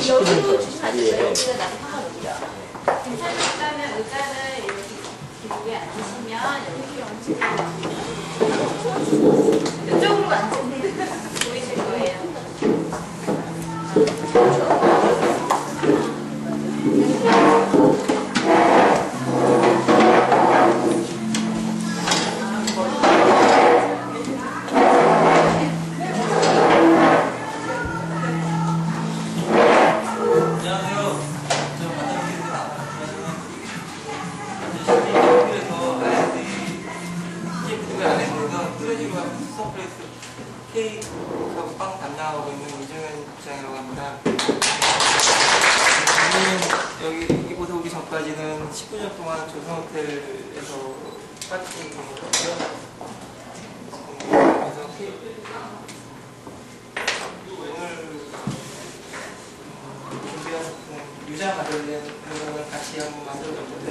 이제 10분 전 자리에 괜찮으시다면 의자를 이렇게 길게 앉으시면 여기 이쪽으로 앉으면 보이실 거예요. 빵 담당하고 있는 이정현 부장이라고 합니다. 저는 여기 이곳에 오기 전까지는 19년 동안 조선호텔에서 파티를 했고요. 그래서 오늘 준비한 제품 유자 마들렌을 같이 한번 만들어봤는데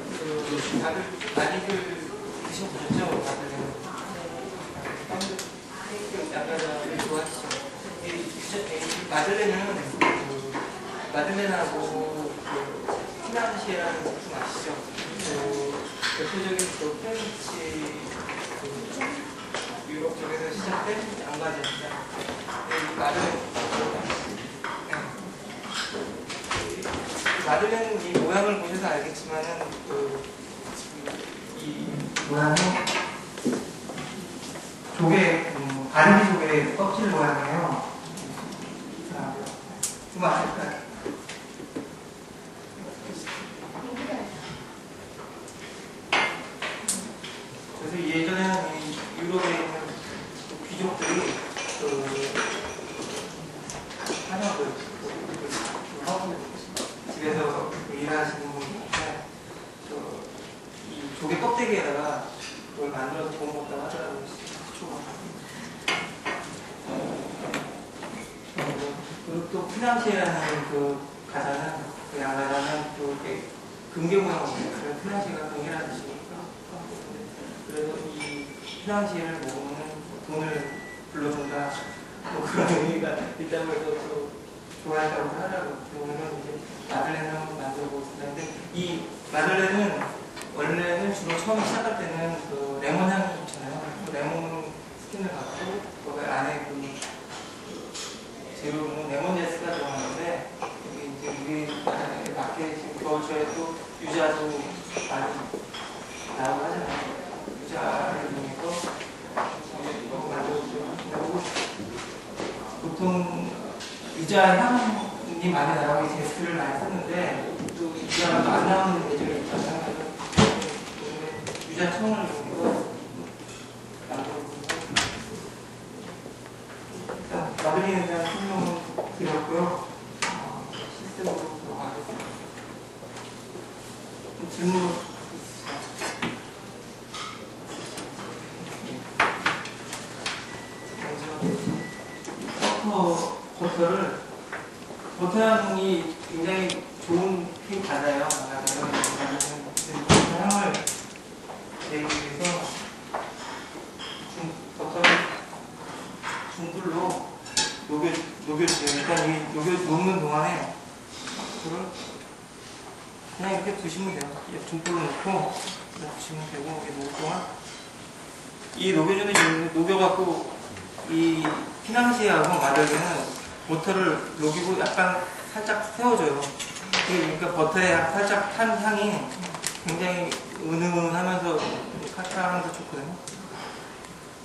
그 다들 많이들 드셔보셨죠? 마들렌 유자 이 마들렌은 그 마들렌하고 그 피나시에라는 제품 아시죠? 그 대표적인 그 프렌치 그 유럽 쪽에서 시작된 양과제입니다. 이 마들렌 마들렌 이 모양을 보셔서 알겠지만은 그, 이 모양은 조개 음, 가르비 조개 껍질 모양이에요. 자, 좀 아실까요? 그래서 예전에는 이 유럽에 있는 그 귀족들이 그 한약을 하고 집에서 일하시는 분인데 저이 조개 껍데기에다가 그걸 만들어서 구워 먹다고 하더라고요. 초가. 그리고 또 피낭시에라는 그 가사는 그 양가사는 또 이렇게 금괴 모양으로 그래서 피낭시에가 금괴라는 뜻이니까 그래서 이 피낭시에를 먹으면 돈을 불러준다 뭐 그런 의미가 있다고 해서 또 좋아했다고 하더라고요. 오늘은 이제 마들렌을 보겠습니다. 근데 이 마들렌은 원래는 주로 처음 시작할 때는 그 레몬 향이 있잖아요. 그 레몬 스킨을 갖고 거기 안에 그 재료는 레몬 제스가 들어가는데 여기 이제 우리 마켓 또 유자도 많이 나오고 하잖아요. 유자를 이용해서 보통 유자 향이 많이 이 제스를 많이 쓰는데 또 유자가 안 나오는 예절이 있잖아요. 유자 청을 이용해서 만들어주고 일단 마블링에 대한 설명은 드렸고요. 어, 시스템으로 들어가겠습니다. 질문 버터, 버터를, 버터향이 굉장히 좋은 케이크 받아요. 향을 내기 위해서 중, 버터를 중불로 녹여, 녹여주세요. 일단 이 녹여, 녹는 동안에 버터를 그냥 이렇게 두시면 돼요. 이 중불로 이렇게 두시면 되고, 이게 녹을 동안 이 녹여주는 녹여갖고 이 피낭시하고 마들렌은 버터를 녹이고 약간 살짝 세워줘요. 그러니까 버터에 살짝 탄 향이 굉장히 은은하면서 칼칼하면서 좋거든요.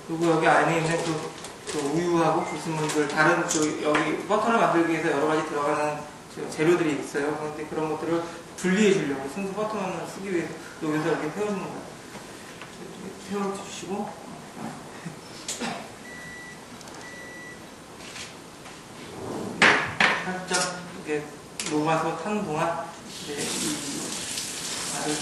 그리고 여기 안에 있는 그, 그 우유하고 불순물들 다른 그 여기 버터를 만들기 위해서 여러 가지 들어가는 저 재료들이 있어요. 그런데 그런 것들을 분리해 주려고 순수 버터만 쓰기 위해서 여기서 이렇게 세워주는 거예요. 세워 주시고 살짝 이렇게 녹아서 탄 동안 이제 이 말을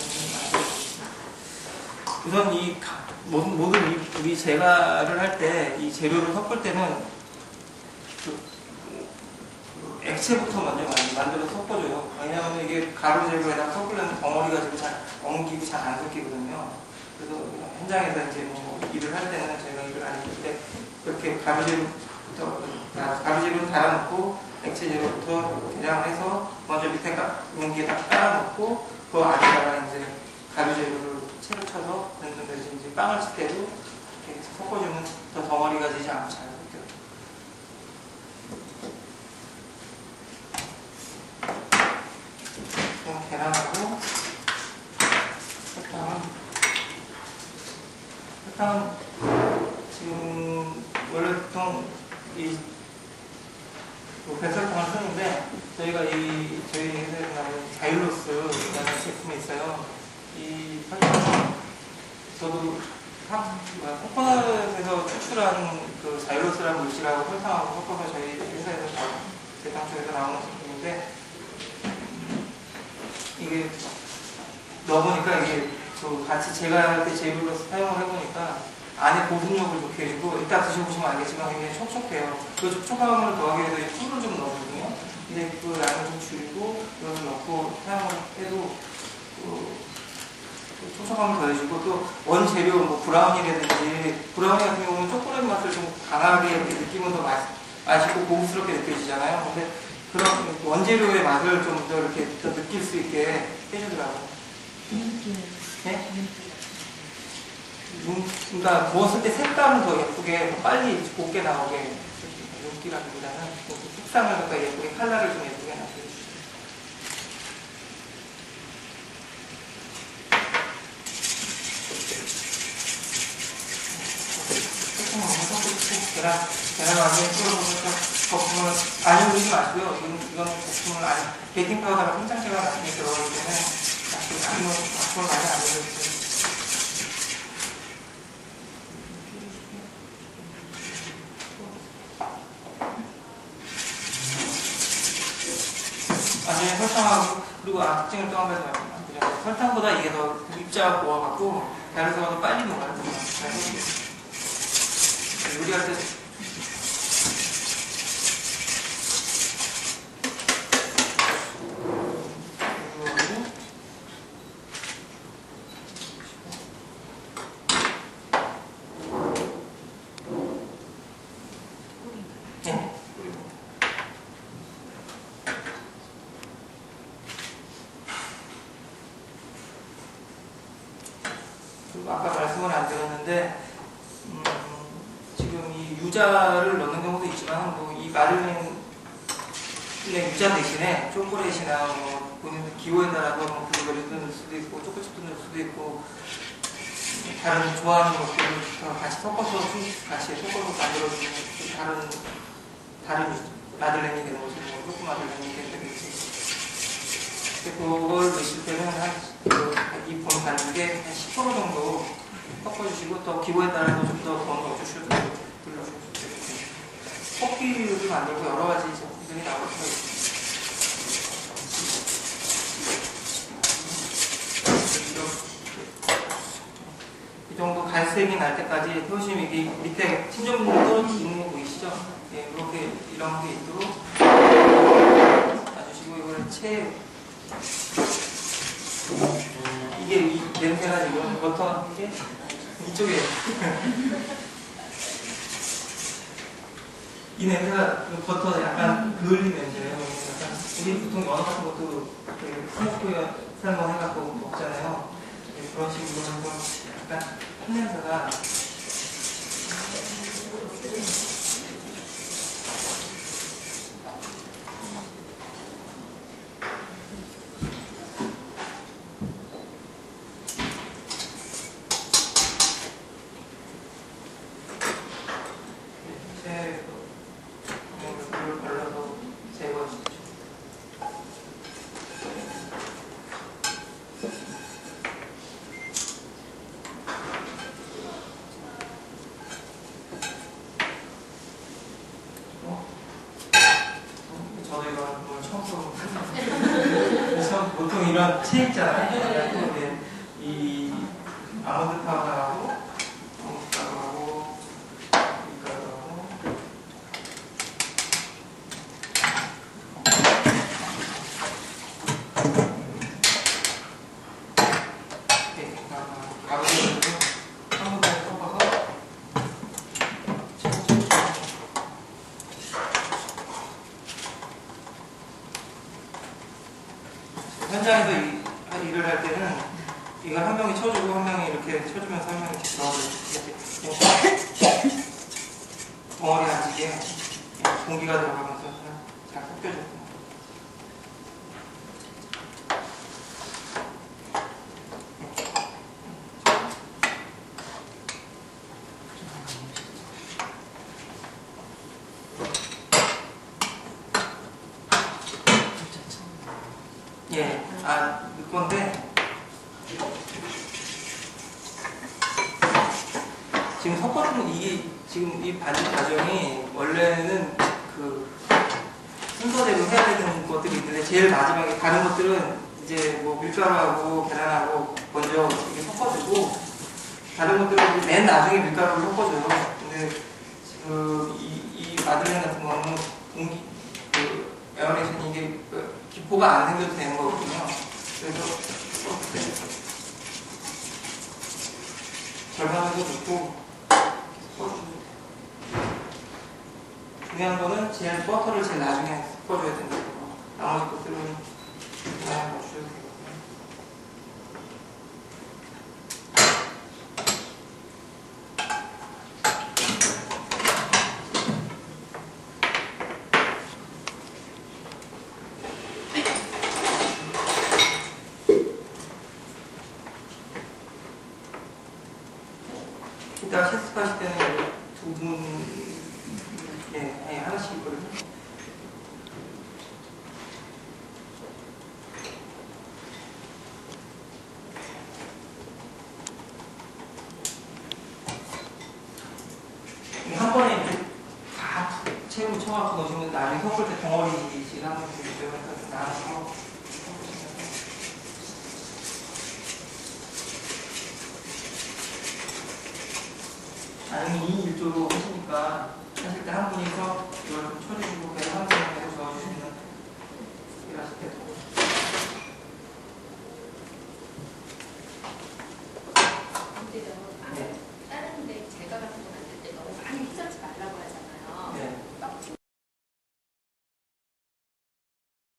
우선 이 가- 모든 모든 이- 우리 제가를 할 때 이 재료를 섞을 때는 그- 그 액체부터 먼저 만들어 섞어줘요. 왜냐하면 이게 가루 재료에다 섞으려면 덩어리가 지금 잘 엉기고 잘 안 섞이거든요. 그래서 현장에서 이제 뭐 일을 할 때는 저희가 일을 안 했을 때 그렇게 가루 재료부터 가루 재료를 달아놓고 액체 재료부터 대량을 해서 먼저 밑에 가- 용기에 딱 깔아놓고 그 안에다가 이제 가루 재료를 채로 쳐서 넣는 거지 이제 빵을 칠 때도 이렇게 섞어주면 더 덩어리가 되지 않고 잘 섞여요. 계란하고 설탕은 설탕은 지금 원래 보통 이 백설탕을 쓰는데 저희가 이 저희 회사에서 나오는 자일로스라는 제품이 있어요. 이 저도 한- 뭐야, 코코넛에서 추출한 그 자일로스라는 물질하고 설탕하고 섞어서 저희 회사에서 쪽에서 나오는 제품인데 이게 넣어보니까 이게 저 같이 제가 할 때 제일로 사용을 해보니까 안에 보습력을 좋게 해주고 이따 드셔보시면 알겠지만 굉장히 촉촉해요. 그 촉촉함을 더하기 위해서 이 꿀을 좀 넣거든요. 근데 그 양을 좀 줄이고 이걸 넣고 사용을 해도 그, 그 촉촉함을 더해주고 또 원재료 뭐 브라운이라든지 브라우니 같은 경우는 초콜릿 맛을 좀 강하게 이렇게 느끼면 더 맛, 맛있고 고급스럽게 느껴지잖아요. 근데 그런 원재료의 맛을 좀 더 이렇게 더 느낄 수 있게 해주더라고요. 네? 음, 그러니까 구웠을 때 색감은 더 예쁘게 더 빨리 곱게 나오게 윤기라기보다는 그 색상을 갖다 예쁘게 컬러를 좀 예쁘게 나게 해주시죠. 조금 섞고 계란 계란 완전히 풀어보면서 거품을 많이 올리지 마시고요. 이건 이건 거품을 아니 베이킹 파우더가 생장제가 많이 들어가기 때문에 거품을 거품을 많이 안 올려주세요. 완전히 설탕하고 그리고 한 가지 말씀드려요. 설탕보다 이게 더 입자가 고와갖고 자료소가 더 빨리 녹아요. 요리할 때 이거를 네. 그리고 그리고 아까 말씀을 안 드렸는데 음, 지금 이 유자를 넣는 경우도 있지만 뭐 이 마르는 유자 대신에 초콜릿이나 뭐 본인 기호에 따라서 뭐 블루베리도 넣을 수도 있고 초코칩도 넣을 수도 있고 다른 좋아하는 것들을 더 같이 섞어서 좀 같이 섞어서 만들어주는 또 다른 다른 유- 마들렌이 되는 거죠. 뭐 초코 마들렌이. 근데 그걸 넣으실 때는 한이 보는 가는 게 한 10% 정도 섞어주시고 또 기호에 따라서 좀더 되고 불러주셔도 되고 커피를 만들고 여러 가지 제품들이 나올 수가 있습니다. 이 정도 갈색이 날 때까지 해오시면 이게 밑에 신전분이 떨어지는 거 보이시죠? 예, 이렇게 이런 게 있도록 놔주시고 이거를 채 이게 이 냄새가 지금 버터 이게 이쪽에 이 냄새가 그 버터 약간 그을린 냄새예요. 약간 우리 보통 연어 같은 것도 되게 스모크에 삶아 해갖고 먹잖아요. 네, 그런 식으로 해서 약간 한 냄새가 체액자랑 그다음에 이 아우드파하고 아우드파하고 밀가루하고 네, 이렇게 가루를 한번 더 섞어서 현장에서 덩어리 안 지게 공기가 들어가면서 잘, 잘 섞여줘요. 예, 아, 건데 지금 섞어주는 이게 지금 이 반죽 과정이 원래는 그 순서대로 해야 되는 것들이 있는데 제일 마지막에 다른 것들은 이제 뭐 밀가루하고 계란하고 먼저 이렇게 섞어주고 다른 것들은 맨 나중에 밀가루를 섞어줘요. 근데 지금 이, 이 마들렌 같은 거는 공기 그 에어레이션이 이게 그 기포가 안 생겨도 되는 거거든요. 그래서 넣고 섞어주고 중요한 거는 제일 버터를 제일 나중에 섞어줘야 되는 거고 나머지 것들은 그냥 넣어주셔도 되거든요. 이따 실습하실 때는 두 분, 예, 아니, 하나씩 있거든요. 이한 번에 이렇게 다 채로 쳐갖고 넣으시면 나중에 섞을 때 덩어리씩 하는 게 되기 때문에 나눠서 나중에 2인 1조로 하시니까 하실 때 한 분이서 이걸 좀 쳐주시고 계속 한 분이 계속 저어주시면 일하실 때도